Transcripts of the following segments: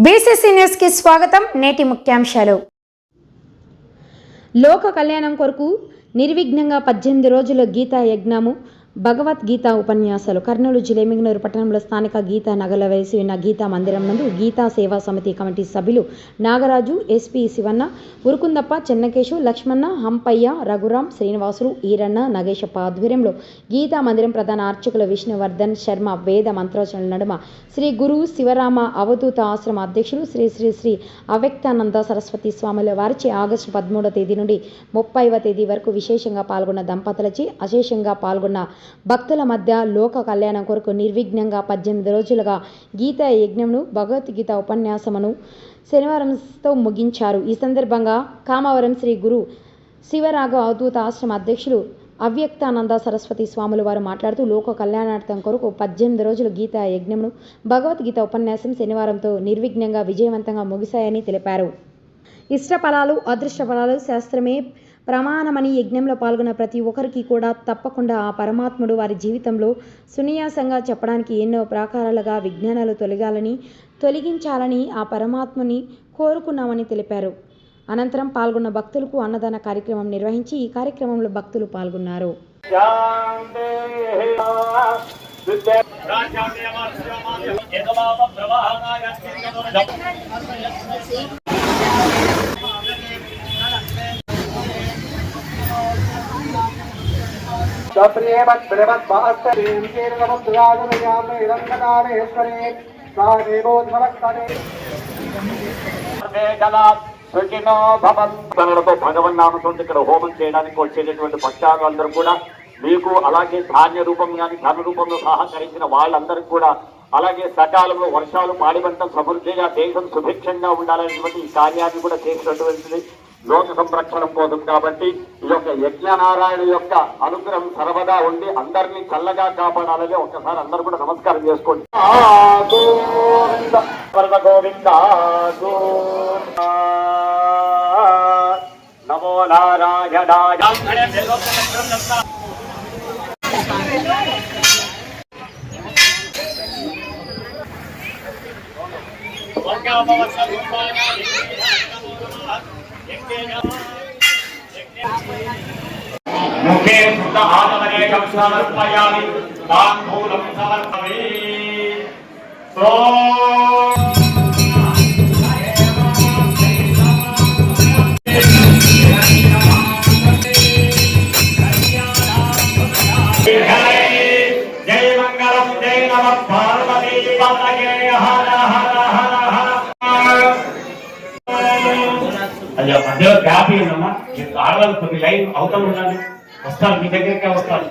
BCC న్యూస్కి స్వాగతం. నేటి ముఖ్యాంశాలు. లోక కళ్యాణం కొరకు నిర్విఘ్నంగా పద్దెనిమిది రోజుల గీతా యజ్ఞము భగవద్గీత ఉపన్యాసాలు. కర్నూలు జిల్లా పట్టణంలో స్థానిక గీతా నగల వేసి ఉన్న గీతా మందిరం నందు గీతా సేవా సమితి కమిటీ సభ్యులు నాగరాజు ఎస్పి శివన్న ఉరుకుందప్ప చెన్నకేశు లక్ష్మణ హంపయ్య రఘురాం శ్రీనివాసులు ఈరన్న నగేశప్ప ఆధ్వర్యంలో గీతా మందిరం ప్రధాన అర్చకులు విష్ణువర్ధన్ శర్మ వేద మంత్రోచ్చరణల నడుమ శ్రీ గురు శివరామ అవధూత ఆశ్రమ అధ్యక్షులు శ్రీ శ్రీ శ్రీ అవ్యక్తానంద సరస్వతి స్వాముల వారిచే ఆగస్టు పదమూడవ తేదీ నుండి ముప్పైవ తేదీ వరకు విశేషంగా పాల్గొన్న దంపతులచే అశేషంగా పాల్గొన్న భక్తుల మధ్య లోక కళ్యాణం కొరకు నిర్విఘ్నంగా పద్దెనిమిది రోజులుగా గీత యజ్ఞమును భగవద్గీత ఉపన్యాసమును శనివారంతో ముగించారు. ఈ సందర్భంగా కామవరం శ్రీ గురు శివరాఘవ అవధూత ఆశ్రమ అధ్యక్షులు అవ్యక్తానంద సరస్వతి స్వాములు వారు మాట్లాడుతూ లోక కళ్యాణార్థం కొరకు పద్దెనిమిది రోజులు గీత యజ్ఞమును భగవద్గీత ఉపన్యాసం శనివారంతో నిర్విఘ్నంగా విజయవంతంగా ముగిశాయని తెలిపారు. ఇష్ట ఫలాలు అదృష్ట ఫలాలు శాస్త్రమే ప్రమాణమని యజ్ఞంలో పాల్గొన్న ప్రతి ఒక్కరికి కూడా తప్పకుండా ఆ పరమాత్ముడు వారి జీవితంలో సునియాసంగా చెప్పడానికి ఎన్నో ప్రాకారాలుగా విజ్ఞానాలు తొలగాలని తొలగించాలని ఆ పరమాత్ముని కోరుకున్నామని తెలిపారు. అనంతరం పాల్గొన్న భక్తులకు అన్నదాన కార్యక్రమం నిర్వహించి ఈ కార్యక్రమంలో భక్తులు పాల్గొన్నారు. భగవన్నామతో ఇక్కడ హోమం చేయడానికి వచ్చేటటువంటి భక్తాదులందరూ కూడా మీకు అలాగే ధాన్య రూపం కానీ ధన రూపంలో సహకరించిన వాళ్ళందరికీ కూడా అలాగే సకాలంలో వర్షాలు పాడి పంటలు సమృద్ధిగా దేశం సుభిక్షంగా ఉండాలనేటువంటి ఈ కార్యాన్ని కూడా చేసినటువంటిది. లోక సంరక్షణ కోసం కాబట్టి ఈ యొక్క యజ్ఞనారాయణ యొక్క అనుగ్రహం సర్వదా ఉండి అందరినీ చల్లగా కాపాడాలని ఒక్కసారి అందరూ కూడా నమస్కారం చేసుకోండి. ఆ గోవింద నమో నారాయణ ముఖే శుద్ధ ఆగమనేకం సమర్పయామి తాంబూలం సమర్పమే. సో రావాలి కొన్ని లైన్ అవతల ఉండాలి. వస్తాను మీ దగ్గరికే వస్తాను.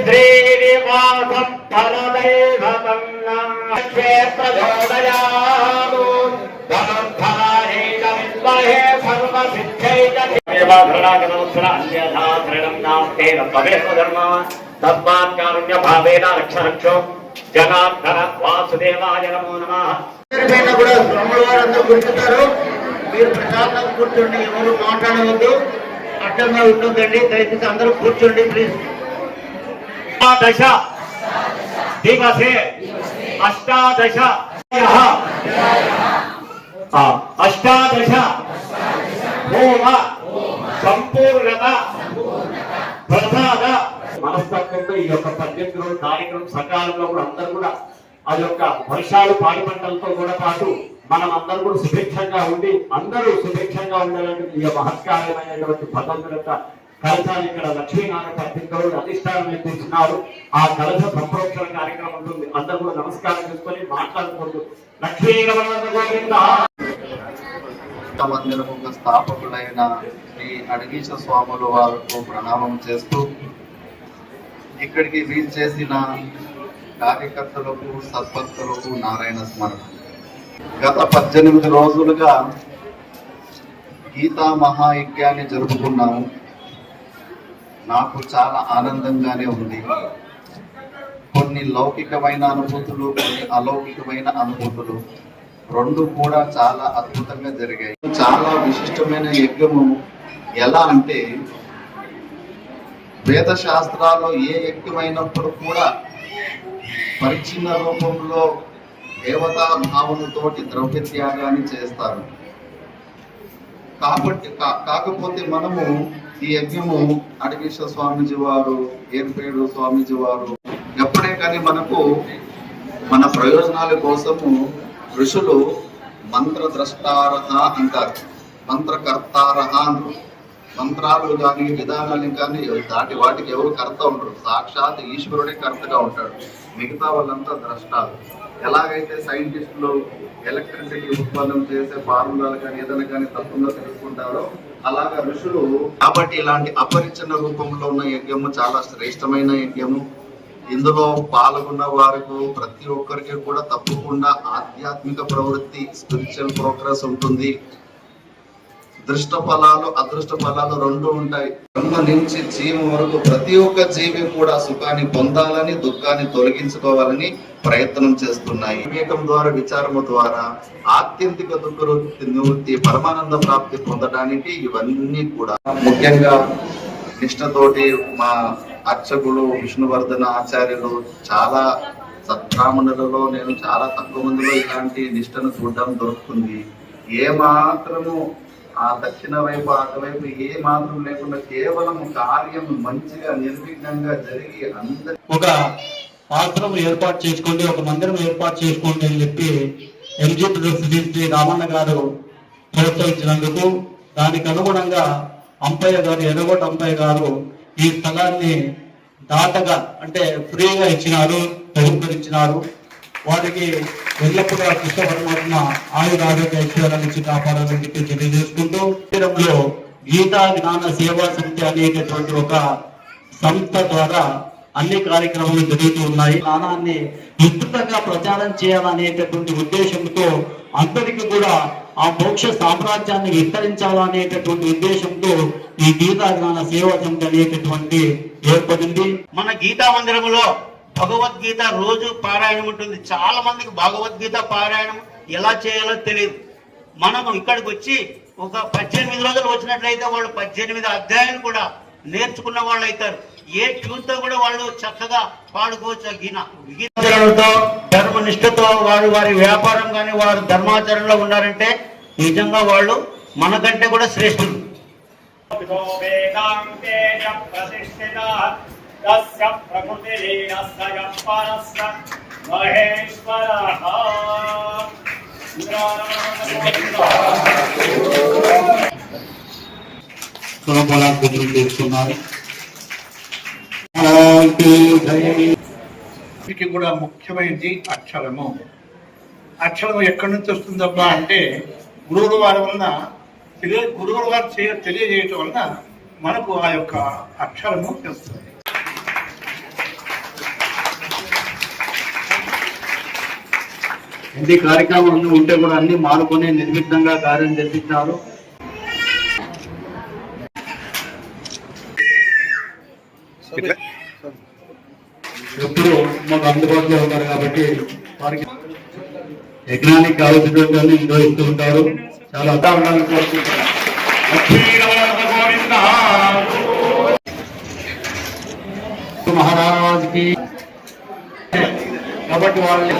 శ్రీనివాసం ఫలదైవ ఓం తద్బాలో దేవాధరణాగనవత్సర అన్యథా దృఢం నాస్తేన భవేహ జనార్దన వాసుదేవాయ నమో కూడా కూర్చుంటారు మీరు ప్రశాంతంగా కూర్చోండి ఎవరు మాట్లాడవద్దు అడ్డంగా ఉండొద్దండి దయచేసి అందరూ కూర్చోండి ప్లీజ్ దశ దివసే అష్టాదశ ఆ, అష్టాదశ హోమ సంపూర్ణత ప్రసాద మనస్తత్వంతో ఈ యొక్క పద్దెనిమిది రోజుల కార్యక్రమం సకాలంలో కూడా అందరూ కూడా ఆ యొక్క వర్షాలు పాడి పంటలతో కూడా పాటు మనం అందరూ కూడా సుభిక్షంగా ఉండి అందరూ సుభిక్షంగా ఉండాలంటే ఈ యొక్క మహత్కార్యమైనటువంటి భగవంతుడి యొక్క కలశాలు ఇక్కడ లక్ష్మీనారాయణ పద్దెనిమిది అధిష్టానం కూర్చున్నారు. ఆ కలశ సంప్రోక్షణ కార్యక్రమం ఉంటుంది అందరూ కూడా నమస్కారం చేసుకొని మాట్లాడుకుంటూ లక్ష్మీ గోవింద. స్థాపకులైన శ్రీ అడగీశ స్వాముల వారికి ప్రణామం చేస్తూ ఇక్కడికి వీలు చేసిన కార్యకర్తలకు సద్భక్తులకు నారాయణ స్మరణ. గత పద్దెనిమిది రోజులుగా గీతా మహాయజ్ఞాన్ని జరుపుకున్నాము. నాకు చాలా ఆనందంగానే ఉంది. కొన్ని లౌకికమైన అనుభూతులు కొన్ని అలౌకికమైన అనుభూతులు రెండు కూడా చాలా అద్భుతంగా జరిగాయి. చాలా విశిష్టమైన యజ్ఞము ఎలా అంటే వేద శాస్త్రాల్లో ఏ వ్యక్తమైనప్పుడు కూడా పరిచ్ఛిన్న రూపంలో దేవతా భావనతోటి ద్రవ్య త్యాగాన్ని చేస్తారు. కాబట్టి కా- కాకపోతే మనము ఈ యజ్ఞము అడిగేశ్వర స్వామీజీ వారు ఏర్పేడు స్వామీజీ వారు ఎప్పుడే కానీ మనకు మన ప్రయోజనాల కోసము ఋషులు మంత్రద్రష్టారహ అంటారు. మంత్రకర్తారహ అంటారు. మంత్రాలు కానీ విధానాలు కానీ దాటి వాటికి ఎవరు కర్త ఉండరు. సాక్షాత్ ఈశ్వరుడే కర్తగా ఉంటాడు. మిగతా వాళ్ళంతా ద్రష్టాలు. ఎలాగైతే సైంటిస్టులు ఎలక్ట్రిసిటీ ఉత్పన్నం చేసే ఫార్ములాలు కానీ ఏదైనా కానీ తప్పకుండా తెలుసుకుంటారో అలాగా ఋషులు కాబట్టి ఇలాంటి అపరిచన రూపంలో ఉన్న యజ్ఞము చాలా శ్రేష్టమైన యజ్ఞము. ఇందులో పాల్గొన్న వారికి ప్రతి ఒక్కరికి కూడా తప్పకుండా ఆధ్యాత్మిక ప్రవృత్తి స్పిరిచువల్ ప్రోగ్రెస్ ఉంటుంది. దృష్ట ఫలాలు అదృష్ట ఫలాలు రెండు ఉంటాయి. బ్రహ్మ నుంచి జీవం వరకు ప్రతి ఒక్క జీవి కూడా సుఖాన్ని పొందాలని దుఃఖాన్ని తొలగించుకోవాలని ప్రయత్నం చేస్తున్నాయి. వివేకం ద్వారా విచారము ద్వారా ఆత్యంతిక దుఃఖ నివృత్తి పరమానంద ప్రాప్తి పొందడానికి ఇవన్నీ కూడా ముఖ్యంగా నిష్ఠతోటి మా అర్చకులు విష్ణువర్ధన ఆచార్యులు చాలా సత్బ్రాహ్మణులలో నేను చాలా తక్కువ మందిలో ఇలాంటి నిష్టను చూడడం దొరుకుతుంది. ఏ మాత్రము ఆ దక్షిణ వైపు అటువైపు ఏ మాత్రం లేకుండా కేవలం కార్యం మంచిగా నిర్విఘ్నంగా జరిగి అందరి ఒక ఆశ్రమం ఏర్పాటు చేసుకోండి ఒక మందిరం ఏర్పాటు చేసుకోండి అని చెప్పి ఎంజీ శ్రీ రామన్న గారు ప్రోత్సహించినందుకు దానికి అనుగుణంగా అంపయ్య గారు ఎర్రగొట్ట అంపయ్య గారు ఈ స్థలాన్ని దాటగా అంటే ఫ్రీగా ఇచ్చినారు బహుకరించినారు వారికి ఎల్లప్పుడూ కృష్ణ పరమాత్మ ఆయుర ఆరోగ్య ఐశ్వర్యాలు ఇచ్చి కాపాడాలని చెప్పి తెలియజేసుకుంటూ గీతా జ్ఞాన సేవా సమితి అనేటటువంటి ఒక సంస్థ ద్వారా అన్ని కార్యక్రమాలు జరుగుతూ ఉన్నాయి. జ్ఞానాన్ని విస్తృతంగా ప్రచారం చేయాలనేటటువంటి ఉద్దేశంతో అందరికీ కూడా ఆ మోక్ష సామ్రాజ్యాన్ని విస్తరించాలనేటటువంటి ఉద్దేశంతో ఈ గీతా జ్ఞాన సేవా సమితి అనేటటువంటి ఏర్పడింది. మన గీతా మందిరములో భగవద్గీత రోజు పారాయణం ఉంటుంది. చాలా మందికి భగవద్గీత పారాయణం ఎలా చేయాలో తెలియదు. మనము ఇక్కడికి వచ్చి ఒక పద్దెనిమిది రోజులు వచ్చినట్లయితే వాళ్ళు పద్దెనిమిది అధ్యాయులు కూడా నేర్చుకున్న వాళ్ళు అవుతారు. ఏ ట్యూన్తో కూడా వాళ్ళు చక్కగా పాడుకోవచ్చు ఆ గీన గీతాచరణతో ధర్మనిష్టతో వారు వారి వ్యాపారం కానీ వారు ధర్మాచరణలో ఉన్నారంటే నిజంగా వాళ్ళు మనకంటే కూడా శ్రేష్ఠులు. पितो वेदान्ते च प्रतिष्ठितः तस्य प्रकृतिलीनस्य यः परस्य महेश्वरः కులబలాభివృద్ధి చేస్తున్నారు వీటికి కూడా ముఖ్యమైనది అక్షరము అక్షరం ఎక్కడి నుంచి వస్తుందబ్బా అంటే గురువుల వారి వలన తెలియ గురువుల వారు చేయ తెలియజేయటం వలన మనకు ఆ యొక్క అక్షరము తెలుస్తుంది ఎన్ని కార్యక్రమాలు ఉంటే కూడా అన్ని మానుకొని నిర్విఘ్నంగా కార్యం జరిపించారు ఎప్పుడు మాకు అందుబాటులో ఉన్నారు కాబట్టి వారికి యజ్ఞానికి కావాల్సినటువంటి అన్ని నిర్వహిస్తూ ఉంటారు. చాలా అర్థాలను కోరుకుంటున్నాను మహారాజ్కి కాబట్టి వాళ్ళని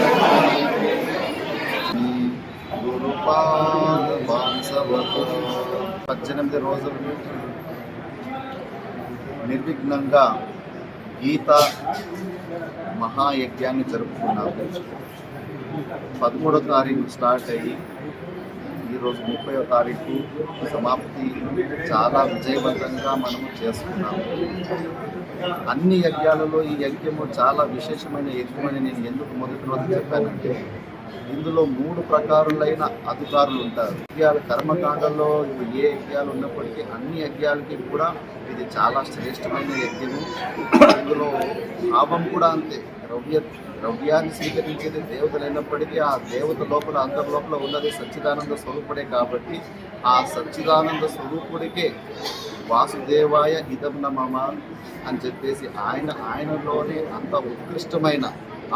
గురుపాద వాంసవతు. పద్దెనిమిది రోజులు నిర్విఘ్నంగా గీత మహాయజ్ఞాన్ని జరుపుకున్నాము పదమూడో తారీఖు స్టార్ట్ అయ్యి ఈరోజు ముప్పై తారీఖు సమాప్తి చాలా విజయవంతంగా మనము చేసుకున్నాము అన్ని యజ్ఞాలలో ఈ యజ్ఞము చాలా విశేషమైన యజ్ఞమని నేను ఎందుకు మొదటి రోజు చెప్పానంటే ఇందులో మూడు ప్రకారులైన అధికారులు ఉంటారు. యజ్ఞాలు కర్మకాండంలో ఏ యజ్ఞాలు ఉన్నప్పటికీ అన్ని యజ్ఞాలకి కూడా ఇది చాలా శ్రేష్టమైన యజ్ఞము. ఇందులో లాభం కూడా అంతే. ద్రవ్య ద్రవ్యాన్ని స్వీకరించేది దేవతలైనప్పటికీ ఆ దేవత లోపల అందరి లోపల ఉన్నది సచ్చిదానంద స్వరూపుడే కాబట్టి ఆ సచ్చిదానంద స్వరూపుడికే వాసుదేవాయ ఇదం నమమ అని చెప్పేసి ఆయన ఆయనలోనే అంత ఉత్కృష్టమైన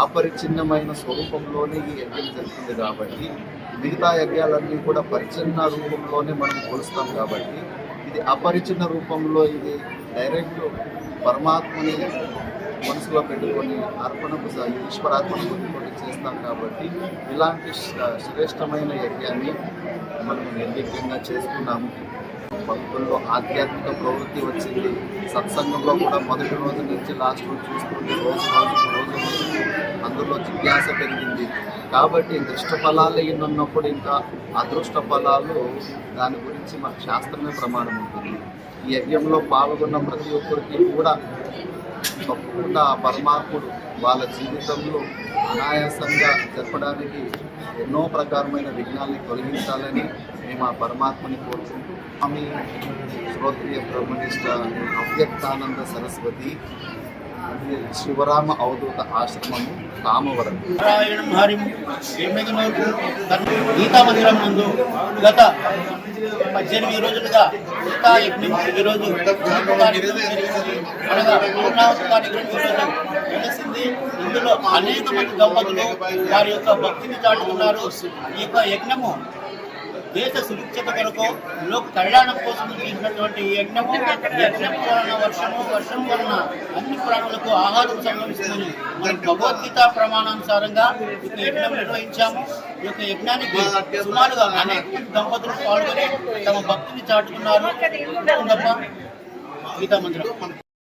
అపరిచిన్నమైన స్వరూపంలోనే ఈ యజ్ఞం జరుగుతుంది కాబట్టి మిగతా యజ్ఞాలన్నీ కూడా పరిచిన్న రూపంలోనే మనం కొలుస్తాం కాబట్టి ఇది అపరిచిన్న రూపంలో ఇది డైరెక్ట్ పరమాత్మని మనసులో పెట్టుకొని అర్పణకు స- పెట్టుకొని చేస్తాం కాబట్టి ఇలాంటి శ్రేష్టమైన యజ్ఞాన్ని మనం నిర్విఘ్నంగా చేసుకున్నాము భక్తుల్లో ఆధ్యాత్మిక ప్రవృత్తి వచ్చింది. సత్సంగంలో కూడా మొదటి రోజు నుంచి లాస్ట్ రోజు చూసుకుంటే రోజు రోజు రోజు రోజుకు అందులో జిజ్ఞాస పెరిగింది. కాబట్టి దృష్ట ఫలాలు ఉన్నప్పుడు ఇంకా అదృష్ట ఫలాలు దాని గురించి మన శాస్త్రమే ప్రమాణం ఉంటుంది. ఈ యజ్ఞంలో పాల్గొన్న ప్రతి ఒక్కరికి కూడా తప్పకుండా ఆ పరమాత్ముడు వాళ్ళ జీవితంలో అనాయాసంగా జరపడానికి ఎన్నో ప్రకారమైన విఘ్నాల్ని తొలగించాలని మేము ఆ పరమాత్మని కోరుకుంటూ స్వామి శ్రోత్రియ బ్రహ్మనిష్ట అవ్యక్తానంద సరస్వతి శివరామ అవధూత ఆశ్రమము రామవరం. నారాయణం హరిం ఎమ్మెగనూరు గీతా మందిరం ముందు గత పద్దెనిమిది రోజులుగా గీతా యజ్ఞం ఈరోజు అనగా పూర్ణావతి కార్యక్రమం ఈరోజు ఇందులో అనేక మంది దంపతులు వారి యొక్క భక్తిని చాటుకున్నారు. ఈ యొక్క యజ్ఞము దేశ సురక్షిత కొరకు లోక కళ్యాణం కోసం చేసినటువంటి యజ్ఞము యజ్ఞం వలన వర్షము వర్షం వలన అన్ని ప్రాణులకు ఆహారం సంబంధించుకొని మనం భగవద్గీత ప్రమాణానుసారంగా ఈ యజ్ఞం నిర్వహించాము. ఈ యొక్క యజ్ఞానికి సుమారుగా అనేక దంపతులు పాల్గొని తమ భక్తిని చాటుకున్నారు. తప్ప గీతా మందిరం.